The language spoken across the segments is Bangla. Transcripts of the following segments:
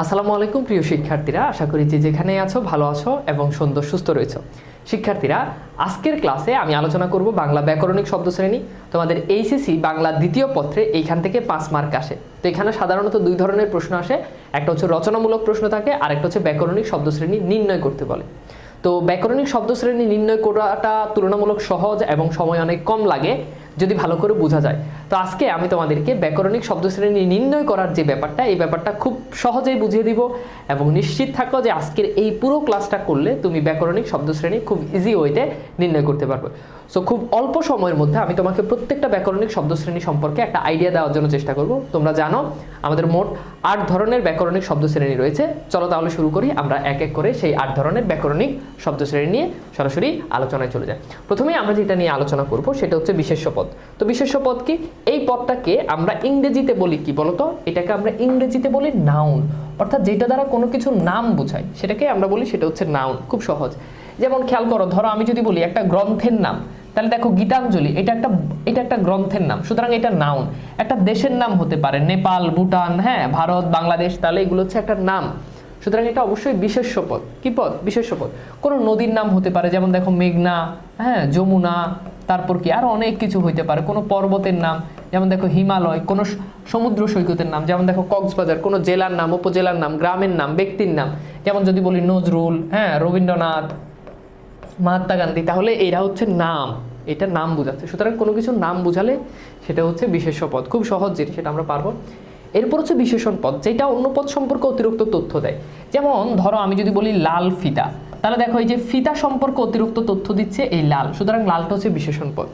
আসসালামু আলাইকুম, প্রিয় শিক্ষার্থীরা। আশা করি যে যেখানে আছো, ভালো আছো এবং সুন্দর সুস্থ রয়েছো। শিক্ষার্থীরা, আজকের ক্লাসে আমি আলোচনা করব বাংলা ব্যাকরণিক শব্দ শ্রেণি তোমাদের এইচএসি বাংলা দ্বিতীয় পত্রে এইখান থেকে পাঁচ মার্ক আসে। তো এখানে সাধারণত দুই ধরনের প্রশ্ন আসে। একটা হচ্ছে রচনামূলক প্রশ্ন থাকে আর একটা হচ্ছে ব্যাকরণিক শব্দ শ্রেণি নির্ণয় করতে বলে। তো ব্যাকরণিক শব্দ শ্রেণি নির্ণয় করাটা তুলনামূলক সহজ এবং সময় অনেক কম লাগে। যদি ভালো করে বোঝা যায়। তো আজকে আমি তোমাদেরকে ব্যাকরণিক শব্দশ্রেণী নির্ণয় করার যে ব্যাপারটা, এই ব্যাপারটা খুব সহজেই বুঝিয়ে দিব এবং নিশ্চিত থাকো যে আজকের এই পুরো ক্লাসটা করলে তুমি ব্যাকরণিক শব্দশ্রেণী খুব ইজি ওয়েতে নির্ণয় করতে পারবে। সো খুব অল্প সময়ের মধ্যে আমি তোমাকে প্রত্যেকটা ব্যাকরণিক শব্দশ্রেণী সম্পর্কে একটা আইডিয়া দেওয়ার জন্য চেষ্টা করব। তোমরা জানো, আমাদের মোট আট ধরনের ব্যাকরণিক শব্দশ্রেণী রয়েছে। চলো তাহলে শুরু করি, আমরা এক এক করে সেই আট ধরনের ব্যাকরণিক শব্দশ্রেণী নিয়ে সরাসরি আলোচনায় চলে যাই। প্রথমেই আমরা যেটা নিয়ে আলোচনা করব, সেটা হচ্ছে বিশেষ্য পদ। তো বিশেষ্য পদ কি? এই পদটাকে আমরা ইংরেজিতে বলি কি বলতো? এটাকে আমরা ইংরেজিতে বলি নাউন অর্থাৎ যেটা দ্বারা কোনো কিছু নাম বোঝায়, সেটাকে আমরা বলি সেটা হচ্ছে নাউন খুব সহজ। যেমন খেয়াল করো, ধরো আমি যদি বলি একটা গ্রন্থের নাম তাহলে দেখো গীতাঞ্জলি, এটা একটা এটা একটা গ্রন্থের নাম, সুতরাং এটা নাউন একটা দেশের নাম হতে পারে, নেপাল, ভুটান হ্যাঁ ভারত, বাংলাদেশ, তাহলে এগুলো হচ্ছে একটা নাম। সুতরাং এটা অবশ্যই বিশেষ্য পদ। কি পদ? বিশেষ্য পদ। কোনো নদীর নাম হতে পারে, যেমন দেখো মেঘনা হ্যাঁ যমুনা, তারপর কি আরও অনেক কিছু হইতে পারে। কোনো পর্বতের নাম, যেমন দেখো হিমালয়, কোনো সমুদ্র সৈকতের নাম, যেমন দেখো কক্সবাজার, কোনো জেলার নাম, উপজেলার নাম, গ্রামের নাম, ব্যক্তির নাম। যেমন যদি বলি নজরুল হ্যাঁ রবীন্দ্রনাথ মহাত্মা গান্ধী। তাহলে এরা হচ্ছে নাম। এটা নাম বোঝাচ্ছে। সুতরাং কোনো কিছু নাম বোঝালে সেটা হচ্ছে বিশেষ পদ। খুব সহজ জিনিস, সেটা আমরা পারব। এরপর হচ্ছে বিশেষণ পদ, যেটা অন্য পদ সম্পর্কে অতিরিক্ত তথ্য দেয়। যেমন, ধরো আমি যদি বলি লাল ফিতা, তাহলে দেখো এই যে ফিতা সম্পর্কে অতিরিক্ত তথ্য দিচ্ছে এই লাল। সুতরাং লালটা হচ্ছে বিশেষণ পদ।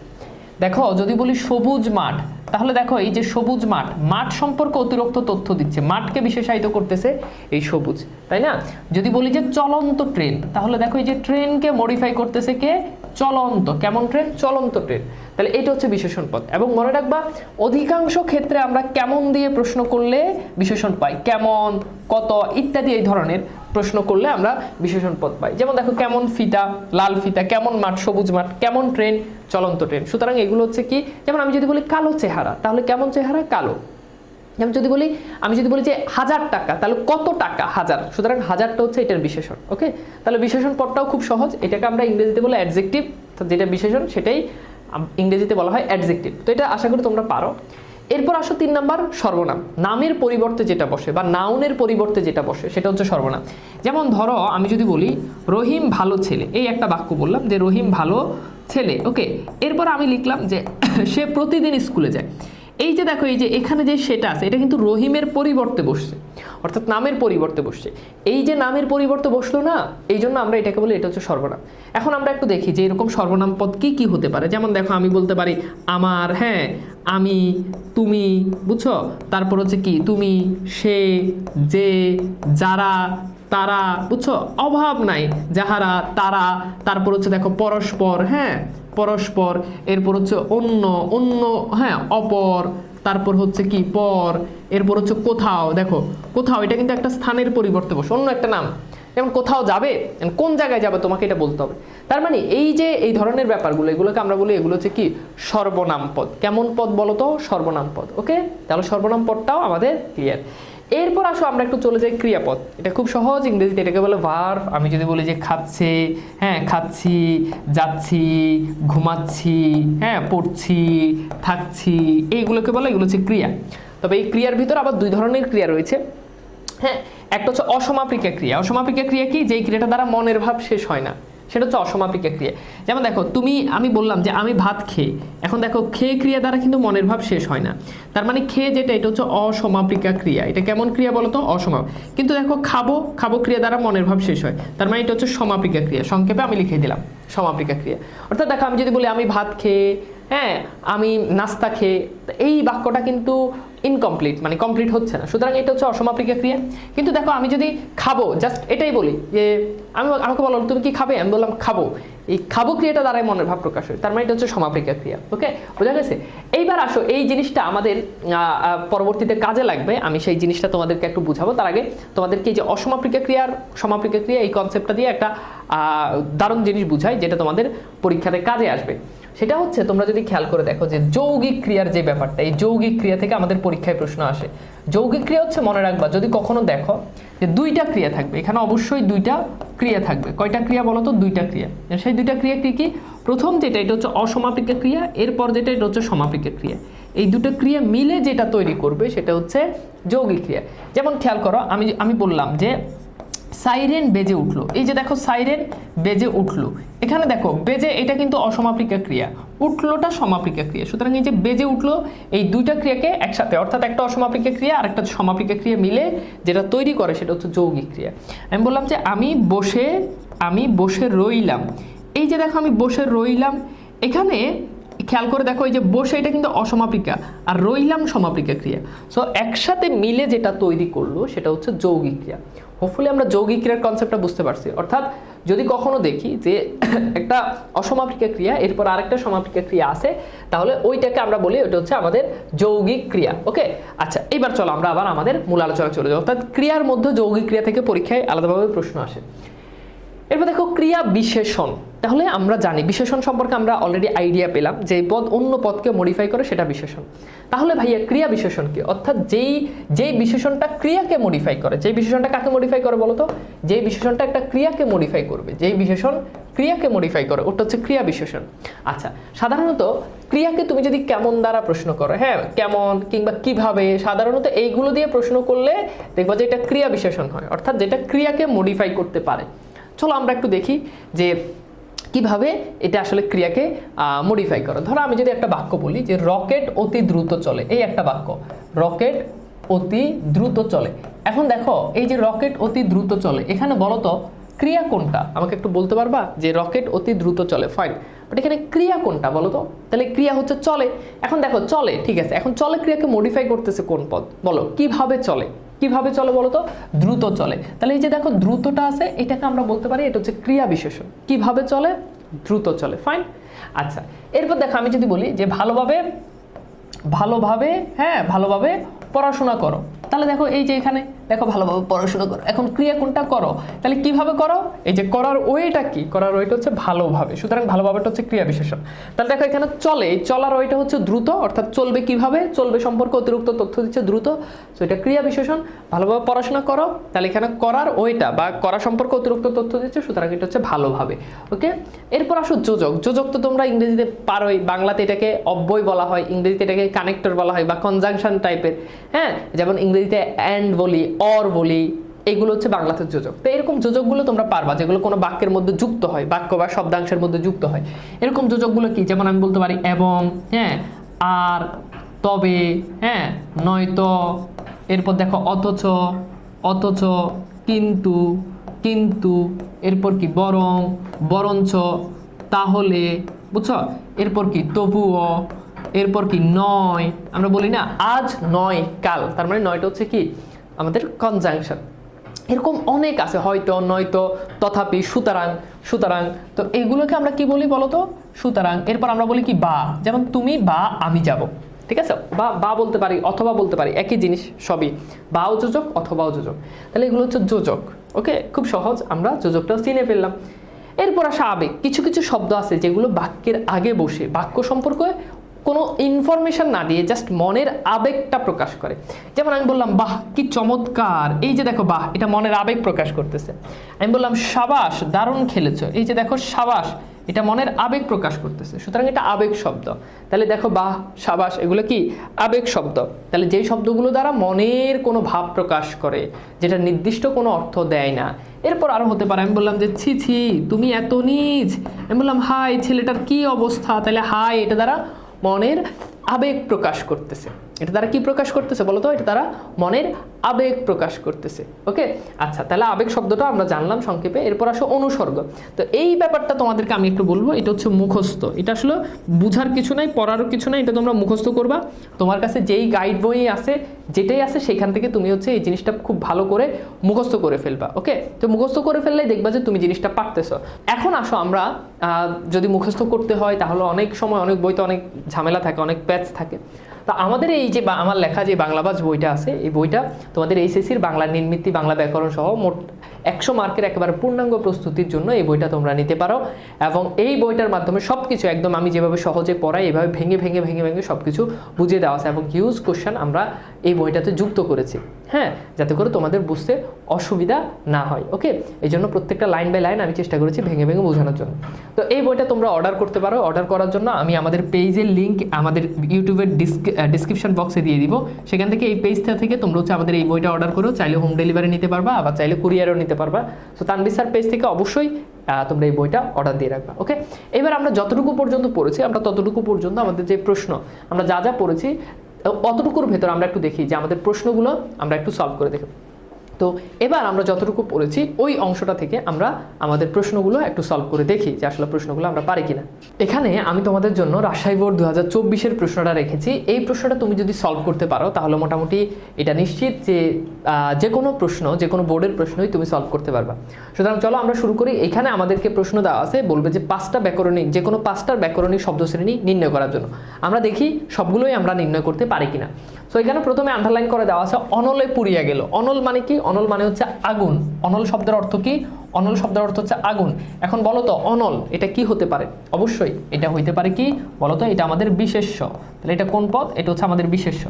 দেখো, যদি বলি সবুজ মাঠ, তাহলে দেখো এই যে সবুজ মাঠ মাঠ সম্পর্কে অতিরিক্ত তথ্য দিচ্ছে। মাঠকে বিশেষায়িত করতেছে এই সবুজ, তাই না? যদি বলি যে চলন্ত ট্রেন, তাহলে দেখো এই যে ট্রেনকে মডিফাই করতেছে কে? চলন্ত। কেমন ট্রেন? চলন্ত ট্রেন। তাহলে এটা হচ্ছে বিশেষণ পদ এবং মনে রাখবা, অধিকাংশ ক্ষেত্রে আমরা কেমন দিয়ে প্রশ্ন করলে বিশেষণ পাই। কেমন, কত, ইত্যাদি এই ধরনের। প্রশ্ন করলে আমরা বিশেষণ পদ পাই। যেমন দেখো, কেমন ফিতা, লাল ফিতা, কেমন মাঠ, সবুজ মাঠ, কেমন ট্রেন, চলন্ত ট্রেন। সুতরাং এগুলো হচ্ছে কি, যেমন আমি যদি বলি কালো চেহারা, তাহলে কেমন চেহারা? কালো। যেমন যদি বলি, আমি যদি বলি যে হাজার টাকা, তাহলে কত টাকা? হাজার। সুতরাং হাজারটা হচ্ছে এটার বিশেষণ, ওকে? তাহলে বিশেষণ পদটাও খুব সহজ, এটাকে আমরা ইংরেজিতে বলে অ্যাডজেক্টিভ যেটা বিশেষণ, সেটাই ইংরেজিতে বলা হয় অ্যাডজেক্টিভ তো এটা আশা করি তোমরা পারো। এরপর আসো তিন নাম্বার, সর্বনাম। নামের পরিবর্তে যেটা বসে বা নাউনের পরিবর্তে যেটা বসে, সেটা হচ্ছে সর্বনাম। যেমন ধরো, আমি যদি বলি, রহিম ভালো ছেলে। এই একটা বাক্য বললাম যে রহিম ভালো ছেলে, ওকে? এরপর আমি লিখলাম যে সে প্রতিদিন স্কুলে যায়। এই যে দেখো, এই যে এখানে যে সেটা আছে, এটা কিন্তু রহিমের পরিবর্তে বসছে, অর্থাৎ নামের পরিবর্তে বসছে। এই যে নামের পরিবর্তে বসল না, এই জন্য আমরা এটাকে বলি, এটা হচ্ছে সর্বনাম। এখন আমরা একটু দেখি যে এরকম সর্বনাম পদ কি কি হতে পারে। যেমন দেখো, আমি বলতে পারি, আমার হ্যাঁ আমি, তুমি, বুঝছ? তারপর হচ্ছে কি, তুমি, সে, যে, যারা, তারা, বুঝছ? অভাব নাই, যাহারা, তারা। তারপর হচ্ছে দেখো, পরস্পর হ্যাঁ? পরস্পর, এরপর হচ্ছে অন্য অন্য হ্যাঁ অপর, তারপর হচ্ছে কি, পর, এরপর হচ্ছে কোথাও, দেখো, কোথাও, এটা কিন্তু একটা স্থানের পরিবর্তে বসে, অন্য একটা নাম। যেমন কোথাও যাবে কোন জায়গায় যাবে, তোমাকে এটা বলতে হবে। তার মানে এই যে, এই ধরনের ব্যাপারগুলো, এগুলোকে আমরা বলি, এগুলো হচ্ছে কি, সর্বনাম পদ। কেমন পদ বলো তো সর্বনাম পদ, ওকে? তাহলে সর্বনাম পদটাও আমাদের ক্লিয়ার এরপর আসো আমরা একটু চলে যাই ক্রিয়াপদ। এটা খুব সহজ, ইংরেজিতে এটাকে বলে ভার্ভ আমি যদি বলি যে খাচ্ছে হ্যাঁ খাচ্ছি, যাচ্ছি, ঘুমাচ্ছি হ্যাঁ পড়ছি, থাকছি, এইগুলোকে বলে, এগুলো হচ্ছে ক্রিয়া। তবে এই ক্রিয়ার ভিতর আবার দুই ধরনের ক্রিয়া রয়েছে। হ্যাঁ একটা হচ্ছে অসমাপিকা ক্রিয়া। অসমাপিকা ক্রিয়া কি? যেই ক্রিয়াটা দ্বারা মনের ভাব শেষ হয় না। সেটা হচ্ছে অসমাপিকা ক্রিয়া। যেমন দেখো, তুমি, আমি বললাম যে আমি ভাত খেয়ে, এখন দেখো খেয়ে ক্রিয়া দ্বারা কিন্তু মনের ভাব শেষ হয় না। তার মানে খেয়ে যেটা, এটা হচ্ছে অসমাপিকা ক্রিয়া। এটা কেমন ক্রিয়া বলো তো? অসমাপ। কিন্তু দেখো খাব খাব ক্রিয়া দ্বারা মনের ভাব শেষ হয়। তার মানে এটা হচ্ছে সমাপিকা ক্রিয়া। সংক্ষেপে আমি লিখে দিলাম, সমাপিকা ক্রিয়া। অর্থাৎ দেখো, আমি যদি বলি আমি ভাত খেয়ে হ্যাঁ আমি নাস্তা খেয়ে এই বাক্যটা কিন্তু ইনকমপ্লিট মানে কমপ্লিট হচ্ছে না। সুতরাং এটা হচ্ছে অসমাপিকা ক্রিয়া কিন্তু দেখো, আমি যদি খাব জাস্ট এটাই বলি যে, আমি আমাকে বললাম তুমি কি খাবে? আমি বললাম, খাব। এই খাব ক্রিয়াটা দ্বারাই মনের ভাব প্রকাশ হয়। তার মানে এটা হচ্ছে সমাপিকা ক্রিয়া ওকে? বোঝা গেছে? এইবার আসো, এই জিনিসটা আমাদের পরবর্তীতে কাজে লাগবে। আমি সেই জিনিসটা তোমাদেরকে একটু বুঝাবো। তার আগে তোমাদেরকে এই যে অসমাপিকা ক্রিয়ার সমাপিকা ক্রিয়া এই কনসেপ্টটা দিয়ে একটা দারুণ জিনিস বুঝাই, যেটা তোমাদের পরীক্ষাতে কাজে আসবে। সেটা হচ্ছে তোমরা যদি খেয়াল করে দেখো যে যৌগিক ক্রিয়ার যে ব্যাপারটা, এই যৌগিক ক্রিয়া থেকে আমাদের পরীক্ষায় প্রশ্ন আসে। যৌগিক ক্রিয়া হচ্ছে মনে রাখবা, যদি কখনো দেখো যে দুইটা ক্রিয়া থাকবে, এখানে অবশ্যই দুইটা ক্রিয়া থাকবে। কয়টা ক্রিয়া বলো তো? দুইটা ক্রিয়া। সেই দুইটা ক্রিয়া কি কি? প্রথম যেটা, এটা হচ্ছে অসমাপিকা ক্রিয়া, এরপর যেটা, এটা হচ্ছে সমাপিকা ক্রিয়া। এই দুটো ক্রিয়া মিলে যেটা তৈরি করবে, সেটা হচ্ছে যৌগিক ক্রিয়া। যেমন খেয়াল করো, আমি আমি বললাম যে সাইরেন বেজে উঠল। এই যে দেখো সাইরেন বেজে উঠল। এখানে দেখো, বেজে এটা কিন্তু অসমাপিকা ক্রিয়া। উঠলোটা সমাপিকা ক্রিয়া। সুতরাং এই যে বেজে উঠল, এই দুইটা ক্রিয়াকে একসাথে, অর্থাৎ একটা অসমাপিকা ক্রিয়া আর একটা সমাপিকা ক্রিয়া মিলে যেটা তৈরি করে, সেটা হচ্ছে যৌগিক ক্রিয়া। আমি বললাম যে আমি বসে আমি বসে রইলাম। এই যে দেখো, আমি বসে রইলাম। এখানে খেয়াল করে দেখো, এই যে বসে এটা কিন্তু অসমাপিকা আর রইলাম সমাপিকা ক্রিয়া। সো একসাথে মিলে যেটা তৈরি করল, সেটা হচ্ছে যৌগিক ক্রিয়া। হোপফুলি আমরা যৌগিক ক্রিয়ার কনসেপ্টটা বুঝতে পারছি। অর্থাৎ যদি কখনো দেখি যে একটা অসমাপিকা ক্রিয়া, এরপর আরেকটা সমাপিকা ক্রিয়া আছে, তাহলে ওইটাকে আমরা বলি ওটা হচ্ছে আমাদের যৌগিক ক্রিয়া। ওকে আচ্ছা এবার চলো আমরা আবার আমাদের মূল আলোচনা চলে যাই। অর্থাৎ ক্রিয়ার মধ্যে যৌগিক ক্রিয়া থেকে পরীক্ষায় আলাদাভাবে প্রশ্ন আসে। এরপর দেখো, ক্রিয়া বিশেষণ। তাহলে আমরা জানি, বিশেষণ সম্পর্কে আমরা অলরেডি আইডিয়া পেলাম যে পদ অন্য পদকে মডিফাই করে সেটা বিশেষণ। তাহলে ভাইয়া, ক্রিয়া বিশেষণ কি? অর্থাৎ যেই যেই বিশেষণটা ক্রিয়াকে মডিফাই করে, যেই বিশেষণটা কাকে মডিফাই করে বলতো? যেই বিশেষণটা একটা ক্রিয়াকে মডিফাই করবে, যেই বিশেষণ ক্রিয়াকে মডিফাই করে, ওটা হচ্ছে ক্রিয়া বিশেষণ। আচ্ছা সাধারণত ক্রিয়াকে তুমি যদি কেমন দ্বারা প্রশ্ন করো হ্যাঁ কেমন কিংবা কীভাবে, সাধারণত এইগুলো দিয়ে প্রশ্ন করলে দেখবা যে এটা ক্রিয়া বিশেষণ হয়, অর্থাৎ যেটা ক্রিয়াকে মডিফাই করতে পারে। চলো আমরা একটু দেখি যে কীভাবে এটা আসলে ক্রিয়াকে মডিফাই করে। ধরো আমি যদি একটা বাক্য বলি যে রকেট অতি দ্রুত চলে, এই একটা বাক্য রকেট অতি দ্রুত চলে। এখন দেখো, এই যে রকেট অতি দ্রুত চলে, এখানে বলো তো ক্রিয়া কোনটা? আমাকে একটু বলতে পারবা? যে রকেট অতি দ্রুত চলে ফাইন বাট এখানে ক্রিয়া কোনটা বলো তো তাহলে ক্রিয়া হচ্ছে চলে। এখন দেখো, চলে, ঠিক আছে। এখন চলে ক্রিয়াকে মডিফাই করতেছে কোন পদ? বলো, কীভাবে চলে? কীভাবে চলে বলো তো? দ্রুত চলে। তাহলে এই যে দেখো, দ্রুতটা আছে, এটাকে আমরা বলতে পারি, এটা হচ্ছে ক্রিয়া বিশেষণ। কীভাবে চলে? দ্রুত চলে ফাইন আচ্ছা এরপর দেখো, আমি যদি বলি যে ভালোভাবে ভালোভাবে হ্যাঁ ভালোভাবে পড়াশোনা করো। তাহলে দেখো, এই যে এখানে দেখো ভালোভাবে পড়াশোনা করো। এখন ক্রিয়া কোনটা করো? তাহলে কীভাবে করো? এই যে করার ওয়েটা কি? করার ওয়েটা হচ্ছে ভালোভাবে। সুতরাং ভালোভাবেটা হচ্ছে ক্রিয়া বিশেষণ। তাহলে দেখো এখানে চলে। এই চলার ওয়েটা হচ্ছে দ্রুত, অর্থাৎ চলবে কীভাবে? চলবে সম্পর্কে অতিরিক্ত তথ্য দিচ্ছে দ্রুত। তো এটা ক্রিয়া বিশেষণ। ভালোভাবে পড়াশোনা করো। তাহলে এখানে করার ওয়েটা বা করা সম্পর্কে অতিরিক্ত তথ্য দিচ্ছে, সুতরাং এটা হচ্ছে ভালোভাবে। ওকে এরপর আসো যোজক। যোজক তো তোমরা ইংরেজিতে পারোই। বাংলাতে এটাকে অব্যয় বলা হয়। ইংরেজিতে এটাকে কানেক্টর বলা হয় বা কনজাংশন টাইপের হ্যাঁ? যেমন ইংরেজিতে অ্যান্ড বলি। অর বলি, এগুলো হচ্ছে বাংলাতে যোজক। তো এরকম যোজকগুলো তোমরা পারবা, যেগুলো কোনো বাক্যের মধ্যে যুক্ত হয়, বাক্য বা শব্দাংশের মধ্যে যুক্ত হয়। এরকম যোজকগুলো কি? যেমন আমি বলতে পারি, এবং হ্যাঁ আর, তবে হ্যাঁ নয়তো, এরপর দেখো, অথচ অথচ, কিন্তু কিন্তু, এরপর কি, বরং, বরঞ্চ, তাহলে, বুঝছ? এরপর কি, তবুও, এরপর কি, নয়, আমরা বলি না, আজ নয় কাল। তার মানে নয়টা হচ্ছে কি? আমাদের কনজাংশন এরকম অনেক আছে, হয়তো, নয়তো, তথাপি, সুতরাং সুতরাং। তো এগুলোকে আমরা কি বলি বলো তো সুতরাং, এরপর আমরা বলি কি, বা। যেমন তুমি, বা, আমি যাব। ঠিক আছে? বা বা বলতে পারি, অথবা বলতে পারি, একই জিনিস সবই। বাও যোজক, অথবাও যোজক। তাহলে এগুলো হচ্ছে যোজক। ওকে? খুব সহজ, আমরা যোজকটাও চিনে ফেললাম। এরপর আসা আবেগ। কিছু কিছু শব্দ আছে যেগুলো বাক্যের আগে বসে, বাক্য সম্পর্কে কোনো ইনফরমেশন না দিয়ে জাস্ট মনের আবেগটা প্রকাশ করে। যেমন আমি বললাম, বাহ, কি চমৎকার! এই যে দেখো, বাহ, এটা মনের আবেগ প্রকাশ করতেছে। আমি বললাম, সাবাস, দারুণ খেলেছো। এই যে দেখো, সাবাস, এটা মনের আবেগ প্রকাশ করতেছে। সুতরাং এটা আবেগ শব্দ। তাহলে দেখো, বাহ, সাবাস, এগুলো কি? আবেগ শব্দ। তাহলে যেই শব্দগুলো দ্বারা মনের কোনো ভাব প্রকাশ করে, যেটা নির্দিষ্ট কোনো অর্থ দেয় না। এরপর আরও হতে পারে, আমি বললাম যে, ছি ছি, তুমি এত নিজ। আমি বললাম হাই ছেলেটার কি অবস্থা? তাহলে হাই এটা দ্বারা মনের আবেগ প্রকাশ করতেছে। এটা তারা কি প্রকাশ করতেছে বলো তো? এটা তারা মনের আবেগ প্রকাশ করতেছে, ওকে? আচ্ছা তাহলে আবেগ শব্দটা আমরা জানলাম সংক্ষেপে, এরপর আসো অনুসর্গ। তো এই ব্যাপারটা তোমাদেরকে আমি একটু বলব, এটা হচ্ছে মুখস্থ। এটা আসলে বুঝার কিছু নাই, পড়ারও কিছু নাই, এটা তোমরা মুখস্থ করবা। তোমার কাছে যেই গাইড বই আছে, যেটাই আছে, সেখান থেকে তুমি হচ্ছে এই জিনিসটা খুব ভালো করে মুখস্থ করে ফেলবা, ওকে? তো মুখস্থ করে ফেললে দেখবা যে তুমি জিনিসটা পারতেছো। এখন আসো আমরা যদি মুখস্থ করতে হয়, তাহলে অনেক সময় অনেক বইতে অনেক ঝামেলা থাকে, অনেক প্যাচ থাকে। তো আমাদের এই যে আমার লেখা যে বাংলাবাজ বইটা আছে, এই বইটা তোমাদের এইচএসির বাংলা নির্মিতি, বাংলা ব্যাকরণ সহ মোট একশো মার্কের একেবারে পূর্ণাঙ্গ প্রস্তুতির জন্য এই বইটা তোমরা নিতে পারো। এবং এই বইটার মাধ্যমে সব কিছু একদম আমি যেভাবে সহজে পড়াই, এভাবে ভেঙে ভেঙে ভেঙে ভেঙে সব কিছু বুঝিয়ে দেওয়া আছে এবং হিউজ কোশ্চেন আমরা এই বইটাতে যুক্ত করেছি। হ্যাঁ যাতে করে তোমাদের বুঝতে অসুবিধা না হয় ওকে এই জন্য প্রত্যেকটা লাইন বাই লাইন আমি চেষ্টা করেছি ভেঙে ভেঙে বোঝানোর জন্য। তো এই বইটা তোমরা অর্ডার করতে পারো। অর্ডার করার জন্য আমি আমাদের পেজের লিঙ্ক আমাদের ইউটিউবের ডিসক্রিপশন বক্সে দিয়ে দিব। সেখান থেকে এই পেজটা থেকে তোমরা হচ্ছে আমাদের এই বইটা অর্ডার করো। চাইলে হোম ডেলিভারি নিতে পারবা, আবার চাইলে কুরিয়ারও নিতে পারবা। তো তানবির স্যার পেজ থেকে অবশ্যই তোমরা এই বইটা অর্ডার দিয়ে রাখবা ওকে এবার আমরা যতটুকু পর্যন্ত পড়েছি, আমরা ততটুকু পর্যন্ত আমাদের যে প্রশ্ন, আমরা যা যা পড়েছি অতটুকুর ভেতর আমরা একটু দেখি যে আমাদের প্রশ্নগুলো আমরা একটু সলভ করে দেখি তো এবার আমরা যতটুকু পড়েছি, ওই অংশটা থেকে আমরা আমাদের প্রশ্নগুলো একটু সলভ করে দেখি যে আসলে প্রশ্নগুলো আমরা পারি কিনা। এখানে আমি তোমাদের জন্য রাজশাহী বোর্ড দু হাজার চব্বিশের প্রশ্নটা রেখেছি। এই প্রশ্নটা তুমি যদি সলভ করতে পারো, তাহলে মোটামুটি এটা নিশ্চিত যে যে কোনো প্রশ্ন, যে কোনো বোর্ডের প্রশ্নই তুমি সলভ করতে পারবা। সুতরাং চলো আমরা শুরু করি। এখানে আমাদেরকে প্রশ্ন দেওয়া আছে, বলবে যে পাঁচটা ব্যাকরণিক যে কোনো পাঁচটার ব্যাকরণিক শব্দশ্রেণী নির্ণয় করার জন্য। আমরা দেখি সবগুলোই আমরা নির্ণয় করতে পারি কিনা। সো এখানে প্রথমে আন্ডারলাইন করে দেওয়া আছে, অনলে পুড়িয়া গেল। অনল মানে কি? অনল মানে হচ্ছে আগুন। অনল শব্দের অর্থ কি? অনল শব্দের অর্থ হচ্ছে আগুন। এখন বলো তো, অনল এটা কি হতে পারে? অবশ্যই, এটা হইতে পারে কি? বলো তো, এটা আমাদের বিশেষ্য। তাহলে এটা কোন পথ এটা হচ্ছে আমাদের বিশেষ্য।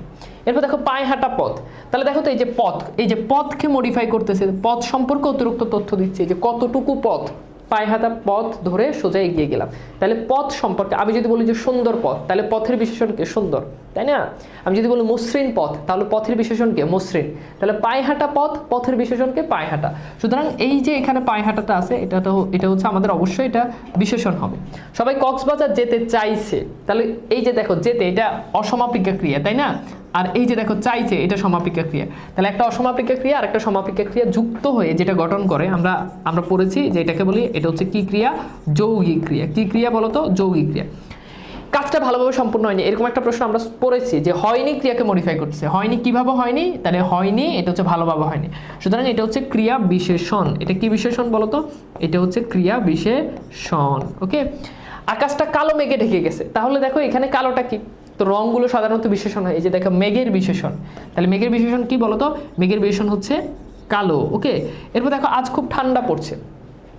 এরপর দেখো, পায়ে হাঁটা পথ। তাহলে দেখো তো, এই যে পথ, এই যে পথকে মডিফাই করতেছে, পথ সম্পর্কে অতিরিক্ত তথ্য দিচ্ছে যে কতটুকু পথ? পায়ে হাঁটা পথ ধরে সোজা এগিয়ে গেলাম। তাহলে পথ সম্পর্কে, আমি যদি বলি যে সুন্দর পথ, তাহলে পথের বিশেষণকে সুন্দর, তাই না? আমি যদি বলি মসৃণ পথ, তাহলে পথের বিশেষণকে মসৃণ। তাহলে পায়ে হাঁটা পথ, পথের বিশেষণকে পায়ে হাঁটা। সুতরাং এই যে এখানে পায়ে হাঁটাটা আছে, এটা তো, এটা হচ্ছে আমাদের অবশ্যই এটা বিশেষণ হবে। সবাই কক্সবাজার যেতে চাইছে, তাহলে এই যে দেখো, যেতে এটা অসমাপিকা ক্রিয়া, তাই না? আর এই যে দেখো, চাইছে, এটা সমাপিকা ক্রিয়া। তাহলে একটা অসমাপিকা ক্রিয়া আর একটা সমাপিকা ক্রিয়া যুক্ত হয়ে যেটা গঠন করে, আমরা আমরা পড়েছি যে এটাকে বলি, এটা হচ্ছে কি ক্রিয়া? যৌগিক ক্রিয়া। কি ক্রিয়া বলতো? যৌগিক ক্রিয়া। কাজটা ভালোভাবে সম্পূর্ণ হয়নি। এরকম একটা প্রশ্ন আমরা পড়েছি যে হয়নি ক্রিয়াকে মডিফাই করতেছে হয়নি কীভাবে হয়নি? তাহলে হয়নি, এটা হচ্ছে ভালোভাবে হয়নি। সুতরাং এটা হচ্ছে ক্রিয়া বিশেষণ। এটা কি বিশেষণ বলতো? এটা হচ্ছে ক্রিয়া বিশেষণ। ওকে আকাশটা কালো মেঘে ঢেকে গেছে। তাহলে দেখো, এখানে কালোটা কি? তো রঙগুলো সাধারণত বিশেষণ হয়। এই যে দেখো, মেঘের বিশেষণ। তাহলে মেঘের বিশেষণ কি বলতো? মেঘের বিশেষণ হচ্ছে কালো, ওকে? এরপর দেখো, আজ খুব ঠান্ডা পড়ছে।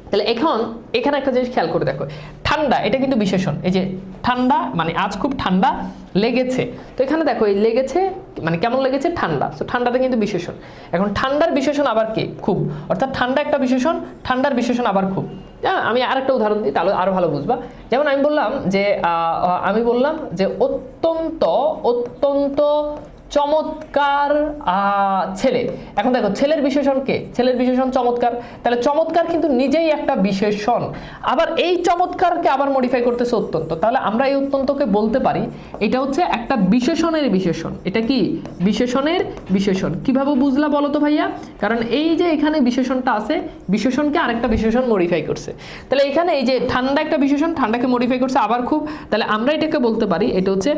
তাহলে এখন, এখানে একটা জিনিস খেয়াল করে দেখো। ঠান্ডা, এটা কিন্তু বিশেষণ। এই যে ঠান্ডা মানে আজ খুব ঠান্ডা লেগেছে। তো এখানে দেখো, এই লেগেছে মানে কেমন লেগেছে? ঠান্ডা। তো ঠান্ডাটা কিন্তু বিশেষণ। এখন ঠান্ডার বিশেষণ আবার কি? খুব। অর্থাৎ ঠান্ডা একটা বিশেষণ, ঠান্ডার বিশেষণ আবার খুব। আমি আরেকটা উদাহরণ দিই, তাহলে আরও ভালো বুঝবা। যেমন আমি বললাম যে আমি বললাম যে অত্যন্ত অত্যন্ত চমৎকার ছেলে। এখন দেখো, ছেলের বিশেষণ কে? ছেলের বিশেষণ চমৎকার। তাহলে চমৎকার কিন্তু নিজেই একটা বিশেষণ। আবার এই চমৎকারকে আবার মডিফাই করতেছে অত্যন্ত। তাহলে আমরা এই অত্যন্তকে বলতে পারি, এটা হচ্ছে একটা বিশেষণের বিশেষণ। এটা কি? বিশেষণের বিশেষণ। কীভাবে বুঝলা বলো তো ভাইয়া? কারণ এই যে এখানে বিশেষণটা আছে, বিশেষণকে আরেকটা বিশেষণ মডিফাই করছে। তাহলে এখানে এই যে ঠান্ডা একটা বিশেষণ, ঠান্ডাকে মডিফাই করছে আবার খুব। তাহলে আমরা এটাকে বলতে পারি, এটা হচ্ছে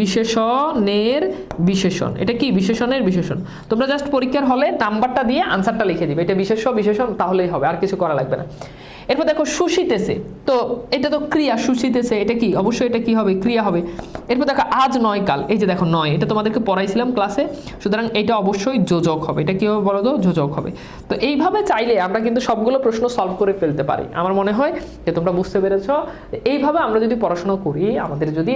বিশেষণের বিশেষণ। এটা কি? বিশেষণের বিশেষণ। তোমরা জাস্ট পরীক্ষার হলে নাম্বারটা দিয়ে আনসারটা লিখে দিবে। এটা বিশেষ বিশেষণ তাহলেই হবে, আর কিছু করা লাগবে না। এরপর দেখো শুষিতেছে তো এটা তো ক্রিয়া শুষিতেছে এটা কি? অবশ্যই এটা কি হবে? ক্রিয়া হবে। এরপর দেখো, আজ নয় কাল। এই যে দেখো, নয়। এটা তোমাদেরকে পড়াইছিলাম ক্লাসে সুতরাং এটা অবশ্যই যোজক হবে। এটা কি হবে বলো তো যোজক হবে। তো এইভাবে চাইলে আমরা কিন্তু সবগুলো প্রশ্ন সলভ করে ফেলতে পারি। আমার মনে হয় যে তোমরা বুঝতে পেরেছ এইভাবে আমরা যদি পড়াশোনা করি, আমাদের যদি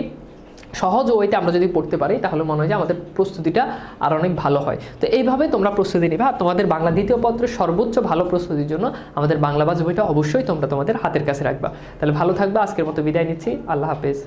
সহজ ওয়েতে আমরা যদি পড়তে পারি, তাহলে মনে হয় যে আমাদের প্রস্তুতিটা আর অনেক ভালো হয়। তো এইভাবে তোমরা প্রস্তুতি নেবে। আর তোমাদের বাংলা দ্বিতীয় পত্রের সর্বোচ্চ ভালো প্রস্তুতির জন্য আমাদের বাংলা বাজ বইটা অবশ্যই তোমরা তোমাদের হাতের কাছে রাখবা। তাহলে ভালো থাকবে। আজকের মতো বিদায় নিচ্ছি। আল্লাহ হাফেজ।